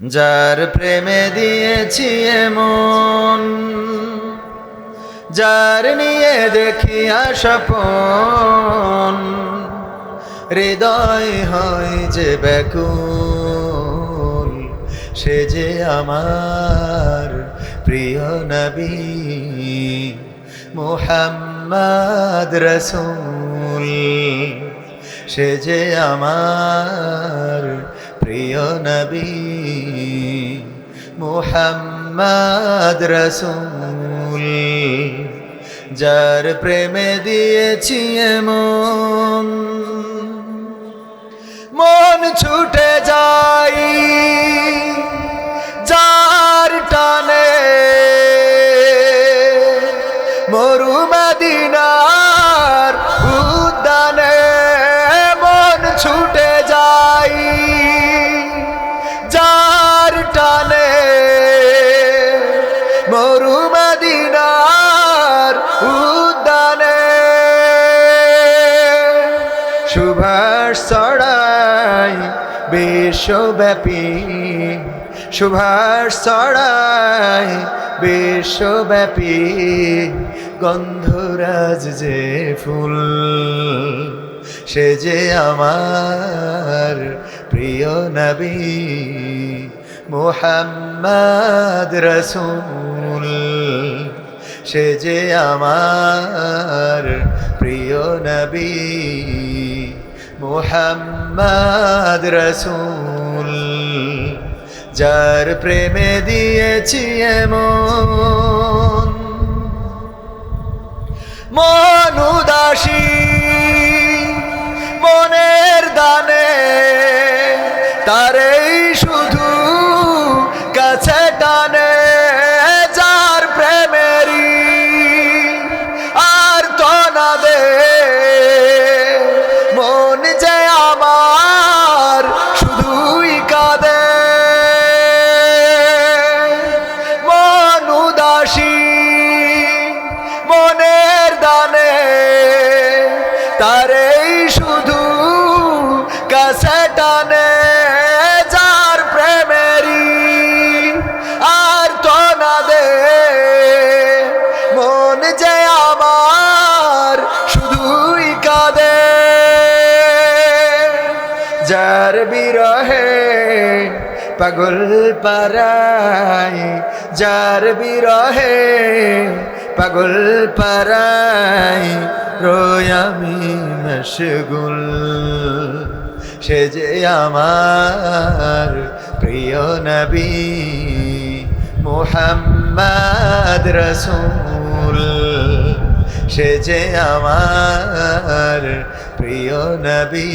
যার প্রেমে দিয়েছি এমন, যার নিয়ে দেখি স্বপন হৃদয় হয় যে ব্যাকুল, সে যে আমার প্রিয় নবী মোহাম্মদ রসুল, সে যে আমার প্রিয় নবী, মোহাম্মদ রসুল, যার প্রেমে দিয়েছি এমন মন ছুটে যাই, যার টানে মরু মদিনার মরু মদিনার উদ্যানে। সুভাষ ছড়াই বিশ্বব্যাপী। সুভাষ ছড়াই বিশ্বব্যাপী। গন্ধরাজ যে ফুল, সে যে আমার প্রিয় নবী মোহাম্মদ রসুল। সে যে আমার প্রিয় নবী মোহাম্মদ রসুল যার প্রেমে দিয়েছি এমন মন বিরহে পাগল পারাই যার বিরহে পাগল পারাই রোয় আমি মশগুল। সে যে আমার প্রিয় নবী মোহাম্মদ রসুল, সে যে আমার প্রিয় নবী।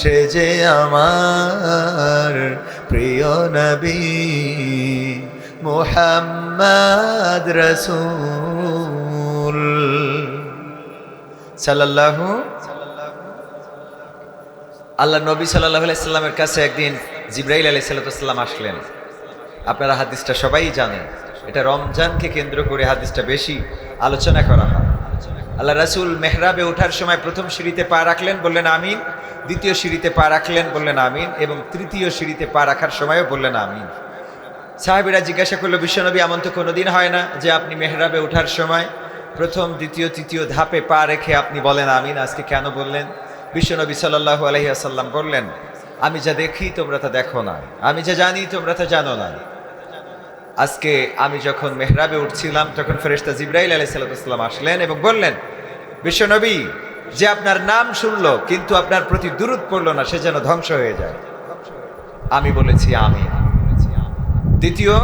সে যে আমার প্রিয় নবী মোহাম্মদ রসুল। সাল্লাল্লাহু আল্লাহ নবী সাল্লাহ আলাইসাল্লামের কাছে একদিন জিব্রাইল আলাই সাল্লাম আসলেন। আপনারা হাদিসটা সবাই জানেন। এটা রমজানকে কেন্দ্র করে হাদিসটা বেশি আলোচনা করা হয়। আল্লাহ রাসুল মেহরাবে ওঠার সময় প্রথম সিঁড়িতে পা রাখলেন, বললেন, আমিন। দ্বিতীয় সিঁড়িতে পা রাখলেন, বললেন আমিন, এবং তৃতীয় সিঁড়িতে পা রাখার সময়ও বললেন আমিন। সাহেবেরা জিজ্ঞাসা করল, বিশ্বনবী, এমন তো কোনোদিন হয় না যে আপনি মেহরাবে ওঠার সময় প্রথম, দ্বিতীয়, তৃতীয় ধাপে পা রেখে আপনি বলেন আমিন, আজকে কেন বললেন? বিশ্বনবী সাল্লাহু আলহিহাসাল্লাম বললেন, আমি যা দেখি তোমরা তা দেখো না, আমি যা জানি তোমরা তা জানো না। আজকে আমি যখন মেহরাবে উঠছিলাম, তখন ফেরেশতা জিব্রাইল আলাই সাল্লাম আসলেন এবং বললেন, বিশ্বনবী যে আপনার নাম শুনল, কিন্তু আপনার প্রতি দূরত পড়ল না, সে যেন ধ্বংস হয়ে যায়। আমি বলেছি আমি দ্বিতীয়,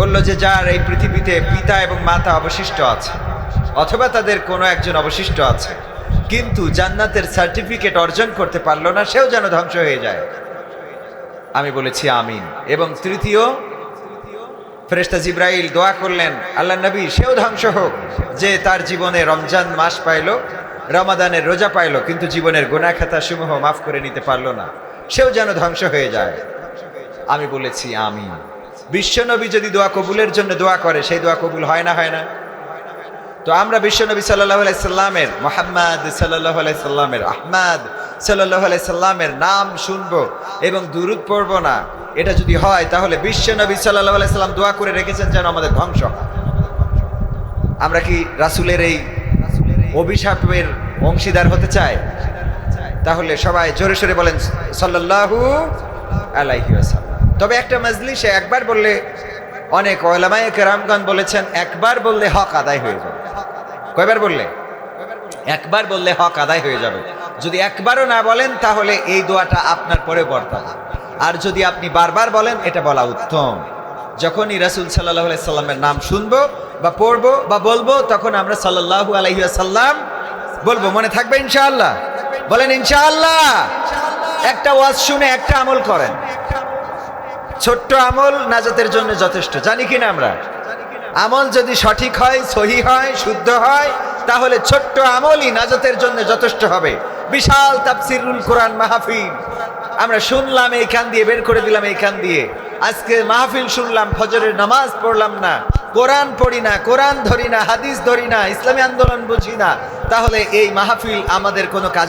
বলল যে যার এই পৃথিবীতে পিতা এবং মাতা অবশিষ্ট আছে, অথবা তাদের কোনো একজন অবশিষ্ট আছে, কিন্তু জান্নাতের সার্টিফিকেট অর্জন করতে পারল না, সেও যেন ধ্বংস হয়ে যায়। আমি বলেছি আমিন। এবং তৃতীয় ফেরেশতা জিব্রাইল দোয়া করলেন আল্লাহ নবী সেও ধ্বংস হোক, যে তার জীবনে রমজান মাস পাইল, রমাদানের রোজা পাইল, কিন্তু জীবনের গোনা খাতা সমূহ মাফ করে নিতে পারল না। সেও যেন ধ্বংস হয়ে যায়। আমি বলেছি আমি বিশ্বনবী যদি দোয়া কবুলের জন্য দোয়া করে, সেই দোয়া কবুল হয় না হয় না? তো আমরা বিশ্বনবী সাল্লাহ সাল্লামের, মোহাম্মদ সাল্লাহ সাল্লামের, আহমাদ সাল্লাহ সাল্লামের নাম শুনব এবং দুরুদ পড়ব না। এটা যদি হয়, তাহলে বিশ্বনবী সাল্লাহ সাল্লাম দোয়া করে রেখেছেন যেন আমাদের ধ্বংস আমরা কি রাসুলের এই অভিশাপের অংশীদার হতে চাই? তাহলে সবাই জোরে সোরে বলেন, সাল্লাল্লাহু আলাইহি ওয়াসাল্লাম। তবে একটা মজলিসে একবার বললে অনেক ওলামায়ে কেরামগণ বলেছেন, একবার বললে হক আদায় হয়ে যাবে। কয়বার বললে? একবার বললে হক আদায় হয়ে যাবে। যদি একবারও না বলেন, তাহলে এই দোয়াটা আপনার পরে বর্তাবে আর যদি আপনি বারবার বলেন, এটা বলা উত্তম। যখনই রাসূল আলাইহি সাল্লামের নাম শুনব বা পড়ব বা বলব, তখন আমরা সাল্লাল্লাহু আলাইহি সাল্লাম বলব, মনে থাকবে ইনশাআল্লাহ? বলেন, ইনশাআল্লাহ! একটা ওয়াজ শুনে একটা আমল করেন। ছোট্ট আমল নাজাতের জন্য যথেষ্ট। জানি কিনা আমরা? আমল যদি সঠিক হয়, সহি হয়, শুদ্ধ হয়, তাহলে ছোট্ট আমলই নাজাতের জন্য যথেষ্ট হবে। বিশাল তাফসিরুল কোরআন মাহফিল। আমরা শুনলাম এইখান দিয়ে, বের করে দিলাম এইখান দিয়ে। আজকে মাহফিল শুনলাম, ফজরের নামাজ পড়লাম না। কোরআন পড়ি না, কোরআন ধরি না, হাদিস ধরি না, ইসলামী আন্দোলন বুঝি না। তাহলে এই মাহফিল আমাদের কোনো কাজ